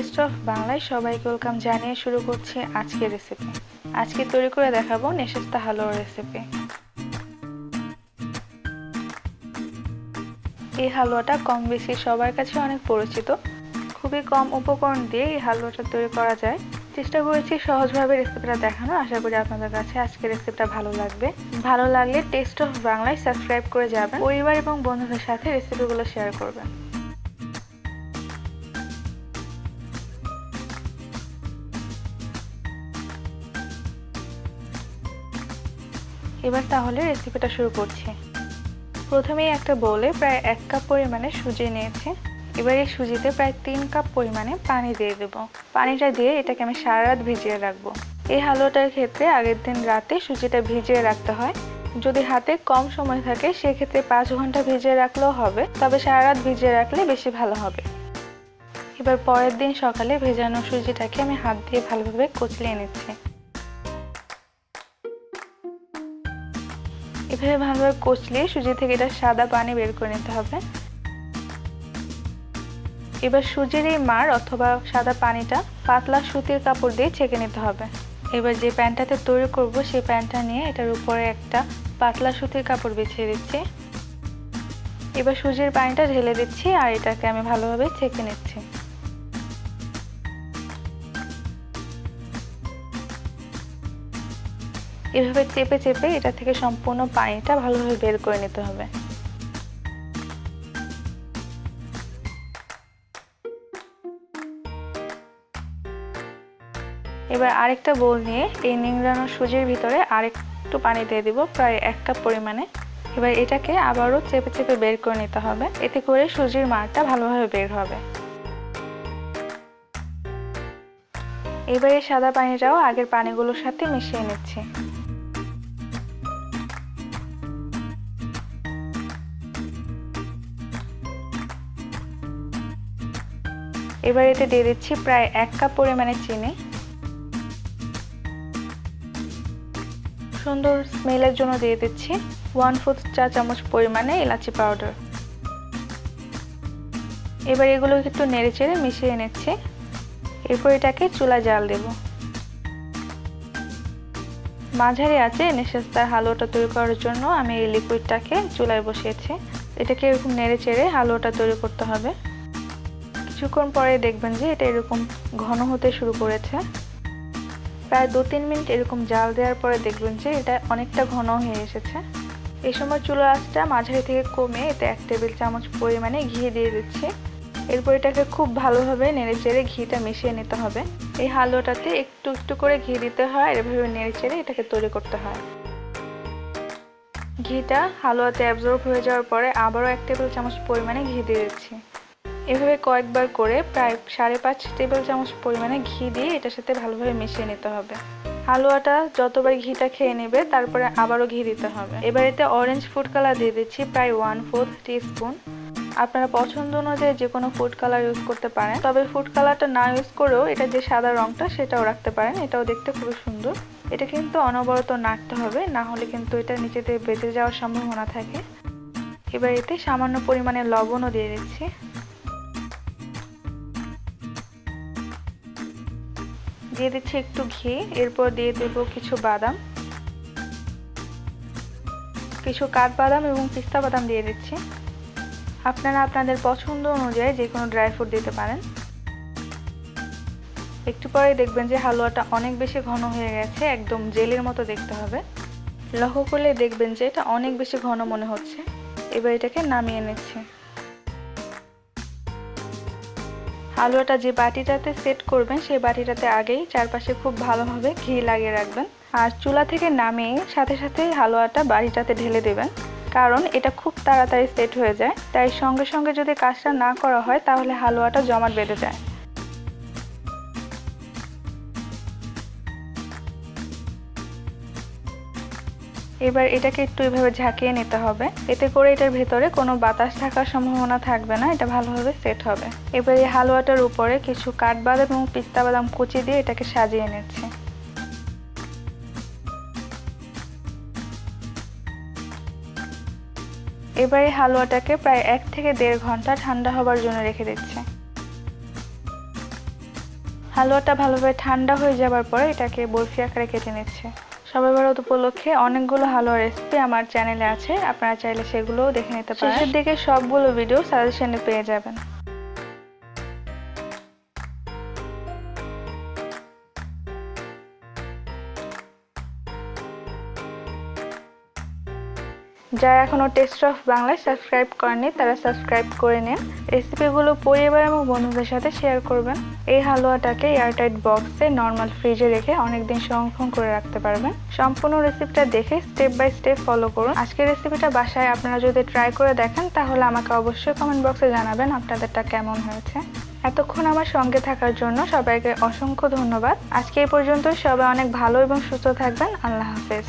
Test of বাংলায় সবাইকে welcome জানিয়ে শুরু করছি আজকের রেসিপি আজকে তৈরি করে দেখাবো নেশাস্তা হালুয়া রেসিপি এই হালুয়াটা কম বেশি সবার কাছে অনেক পরিচিত। খুবই কম উপকরণ দিয়ে এই হালুয়াটা তৈরি করা যায়। চেষ্টা করেছি সহজভাবে রেসিপিটা দেখানো আশা করি আপনাদের কাছে আজকের রেসিপিটা ভালো লাগবে। ভালো লাগলে টেস্ট অফ বাংলায় সাবস্ক্রাইব করে যাবেন। পরিবার এবং বন্ধুদের সাথে রেসিপিগুলো শেয়ার করবেন। এবার তাহলে রেসিপিটা শুরু করছি। প্রথমেই একটা বোলে প্রায় এক কাপ পরিমাণে সুজি নিয়েছি। এবার এই সুজিতে প্রায় তিন কাপ পরিমাণে পানি দিয়ে দেব। পানিটা দিয়ে এটাকে আমি সারা রাত ভিজিয়ে রাখব। এই হালুয়াটার ক্ষেত্রে আগের দিন রাতে সুজিটা ভিজিয়ে রাখতে হয়। যদি হাতে কম সময় থাকে, সেক্ষেত্রে পাঁচ ঘণ্টা ভিজিয়ে রাখলেও হবে, তবে সারা রাত ভিজিয়ে রাখলে বেশি ভালো হবে। এবার পরের দিন সকালে ভেজানো সুজিটাকে আমি হাত দিয়ে ভালোভাবে কচলিয়ে নিচ্ছি। এভাবে ভালোভাবে কচলিয়ে সুজি থেকে এটা সাদা পানি বের করে নিতে হবে। এবার সুজির এই মার অথবা সাদা পানিটা পাতলা সুতির কাপড় দিয়ে ছেঁকে নিতে হবে। এবার যে প্যান্টটাতে তৈরি করব, সেই প্যান্টটা নিয়ে এটার উপরে একটা পাতলা সুতির কাপড় বিছিয়ে দিচ্ছি। এবার সুজির পানিটা ঢেলে দিচ্ছি আর এটাকে আমি ভালোভাবে ছেঁকে নিচ্ছি। এভাবে চেপে চেপে এটা থেকে সম্পূর্ণ পানিটা ভালোভাবে বের করে নিতে হবে। এবার আরেকটা বোল নিয়ে এই নিংড়ানো সুজির ভিতরে আরেকটু পানি দিয়ে দিব প্রায় এক কাপ পরিমাণে। এবার এটাকে আবারও চেপে চেপে বের করে নিতে হবে। এতে করে সুজির মারটা ভালোভাবে বের হবে। এবারে সাদা পানিটাও আগের পানিগুলোর সাথে মিশিয়ে নিচ্ছি। এবার এতে দিয়ে দিচ্ছি প্রায় এক কাপ পরিমাণে চিনি। সুন্দর স্মেলের জন্য দিয়ে দিচ্ছি ওয়ান ফোর্থ চা চামচ পরিমাণে এলাচি পাউডার। এবার এগুলো একটু নেড়ে চেড়ে মিশিয়ে নিচ্ছি। এরপর এটাকে চুলা জাল দেব। মাঝারি আছে নেশাস্তার হালুয়াটা তৈরি করার জন্য আমি এই লিকুইডটাকে চুলায় বসিয়েছি। এটাকে এরকম নেড়ে চেড়ে হালুয়াটা তৈরি করতে হবে। কিছুক্ষণ পরে দেখবেন যে এটা এরকম ঘন হতে শুরু করেছে। প্রায় দু তিন মিনিট এরকম জাল দেওয়ার পরে দেখবেন যে এটা অনেকটা ঘন হয়ে এসেছে। এই সময় চুলা আঁচটা মাঝারি থেকে কমে এতে এক টেবিল চামচ পরিমাণে ঘি দিয়ে দিচ্ছি। এরপর এটাকে খুব ভালোভাবে নেড়ে চেড়ে ঘিটা মিশিয়ে নিতে হবে। এই হালুয়াটাতে একটু একটু করে ঘি দিতে হয় এভাবে নেড়ে চেড়ে এটাকে তৈরি করতে হয়। ঘিটা হালুয়াতে অ্যাবজর্ব হয়ে যাওয়ার পরে আবারও এক টেবিল চামচ পরিমাণে ঘি দিয়ে দিচ্ছি। এভাবে কয়েকবার করে প্রায় সাড়ে পাঁচ টেবিল চামচ পরিমাণে ঘি দিয়ে এটার সাথে ভালোভাবে মিশিয়ে নিতে হবে। হালুয়াটা যতবার ঘিটা খেয়ে নেবে, তারপরে আবারও ঘি দিতে হবে। এবার এতে অরেঞ্জ ফুড কালার দিয়ে দিচ্ছি প্রায় ওয়ান ফোর্থ স্পুন আপনারা পছন্দ অনুযায়ী যে কোনো ফুড কালার ইউজ করতে পারেন। তবে ফুড কালারটা না ইউজ করেও এটা যে সাদা রঙটা সেটাও রাখতে পারেন। এটাও দেখতে খুবই সুন্দর। এটা কিন্তু অনবরত নাড়তে হবে, না হলে কিন্তু এটা নিচেতে বেঁচে যাওয়ার সম্ভাবনা থাকে। এবার এতে সামান্য পরিমাণে লবণও দিয়ে দিচ্ছি। দিয়ে দিচ্ছি একটু ঘি, এরপর দিয়ে দেব কিছু বাদাম। কিছু কাঠবাদাম এবং পিস্তা বাদাম দিয়ে দিচ্ছি। আপনারা আপনাদের পছন্দ অনুযায়ী যে কোনো ড্রাই ফ্রুট দিতে পারেন। একটু পরে দেখবেন যে হালুয়াটা অনেক বেশি ঘন হয়ে গেছে, একদম জেলের মতো দেখতে হবে। লক্ষ্য করলে দেখবেন যে এটা অনেক বেশি ঘন মনে হচ্ছে। এবার এটাকে নামিয়ে নিচ্ছি। হালুয়াটা যে বাটিটাতে সেট করবেন, সেই বাটিটাতে আগেই চারপাশে খুব ভালোভাবে ঘি লাগিয়ে রাখবেন। আর চুলা থেকে নামিয়ে সাথে সাথে হালুয়াটা বাটিটাতে ঢেলে দেবেন, কারণ এটা খুব তাড়াতাড়ি সেট হয়ে যায়। তাই সঙ্গে সঙ্গে যদি কাজটা না করা হয়, তাহলে হালুয়াটা জমাট বেঁধে যায়। এবার এটাকে একটু এভাবে ঝাঁকিয়ে নিতে হবে। এতে করে এটার ভেতরে কোনো বাতাস থাকার সম্ভাবনা থাকবে না, এটা ভালোভাবে সেট হবে। এবার এই হালুয়াটার উপরে কিছু কাঠবাদাম এবং পিস্তা বাদাম কুচি দিয়ে এটাকে সাজিয়ে নিচ্ছে। এবার এই হালুয়াটাকে প্রায় এক থেকে দেড় ঘণ্টা ঠান্ডা হবার জন্য রেখে দিচ্ছে। হালুয়াটা ভালোভাবে ঠান্ডা হয়ে যাবার পরে এটাকে বরফি আকারে কেটে নিচ্ছে। সবাই ভারত উপলক্ষে অনেকগুলো হালুয়া রেসিপি আমার চ্যানেলে আছে। আপনারা চাইলে সেগুলোও দেখে নিতে পারেন। শেষের দিকে সবগুলো ভিডিও সাজেশনে পেয়ে যাবেন। যারা এখনও টেস্ট অফ বাংলায় সাবস্ক্রাইব করেনি তারা সাবস্ক্রাইব করে নিন। রেসিপিগুলো পরিবার এবং বন্ধুদের সাথে শেয়ার করবেন। এই হালুয়াটাকে এয়ারটাইট বক্সে নর্মাল ফ্রিজে রেখে অনেকদিন সংরক্ষণ করে রাখতে পারবেন। সম্পূর্ণ রেসিপিটা দেখে স্টেপ বাই স্টেপ ফলো করুন। আজকের রেসিপিটা বাসায় আপনারা যদি ট্রাই করে দেখেন, তাহলে আমাকে অবশ্যই কমেন্ট বক্সে জানাবেন আপনাদেরটা কেমন হয়েছে। এতক্ষণ আমার সঙ্গে থাকার জন্য সবাইকে অসংখ্য ধন্যবাদ। আজকে এই পর্যন্ত সবাই অনেক ভালো এবং সুস্থ থাকবেন। আল্লাহ হাফেজ।